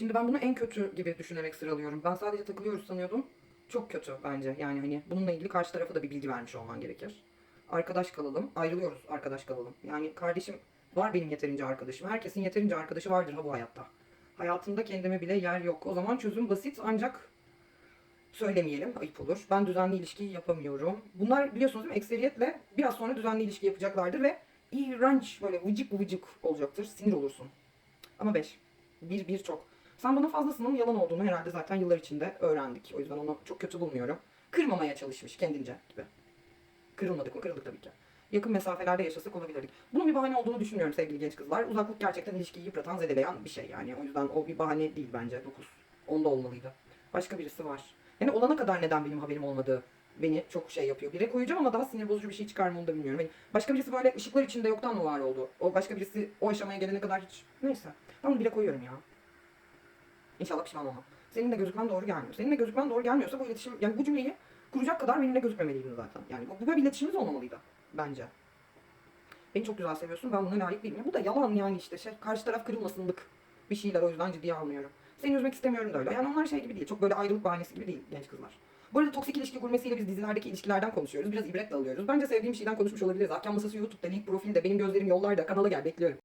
Şimdi ben bunu en kötü gibi düşünerek sıralıyorum. Ben sadece takılıyoruz sanıyordum. Çok kötü bence. Yani hani bununla ilgili karşı tarafa da bir bilgi vermiş olman gerekir. Arkadaş kalalım. Ayrılıyoruz arkadaş kalalım. Yani kardeşim var benim yeterince arkadaşım. Herkesin yeterince arkadaşı vardır ha bu hayatta. Hayatımda kendime bile yer yok. O zaman çözüm basit ancak söylemeyelim ayıp olur. Ben düzenli ilişki yapamıyorum. Bunlar biliyorsunuz değil mi? Ekseriyetle biraz sonra düzenli ilişki yapacaklardır ve iğrenç böyle vıcık vıcık olacaktır. Sinir olursun. Ama 5. Bir, bir çok. Sen bana fazlasının yalan olduğunu herhalde zaten yıllar içinde öğrendik. O yüzden onu çok kötü bulmuyorum. Kırmamaya çalışmış kendince gibi. Kırılmadık mı? Kırıldık tabii ki. Yakın mesafelerde yaşasak olabilirdik. Bunun bir bahane olduğunu düşünmüyorum sevgili genç kızlar. Uzaklık gerçekten ilişkiyi yıpratan, zedeleyen bir şey yani. O yüzden o bir bahane değil bence. 9. Onda olmalıydı. Başka birisi var. Yani olana kadar neden benim haberim olmadığı beni çok şey yapıyor. Bire koyacağım ama daha sinir bozucu bir şey çıkar mı onu da bilmiyorum. Hani başka birisi böyle ışıklar içinde yoktan mı var oldu? O başka birisi o aşamaya gelene kadar hiç... Neyse. Ben bunu bire koyuyorum ya. İnşallah pişman olmam. Seninle gözükmen doğru gelmiyor. Seninle gözükmen doğru gelmiyorsa bu iletişim... Yani bu cümleyi kuracak kadar benimle gözükmemeliydin zaten. Yani bu böyle bir iletişimimiz olmamalıydı. Bence. Beni çok güzel seviyorsun. Ben buna layık değilim. Ya bu da yalan yani işte. Şey, karşı taraf kırılmasınlık bir şeyler o yüzden ciddiye almıyorum. Seni üzmek istemiyorum da öyle. Yani onlar şey gibi değil. Çok böyle ayrılık bahanesi gibi değil genç kızlar. Bu arada toksik ilişki kurmesiyle biz dizilerdeki ilişkilerden konuşuyoruz. Biraz ibret de alıyoruz. Bence sevdiğim şeyden konuşmuş olabiliriz. Ahkam Masası YouTube'da link profilde benim gözlerim yollarda kanala gel bekliyorum.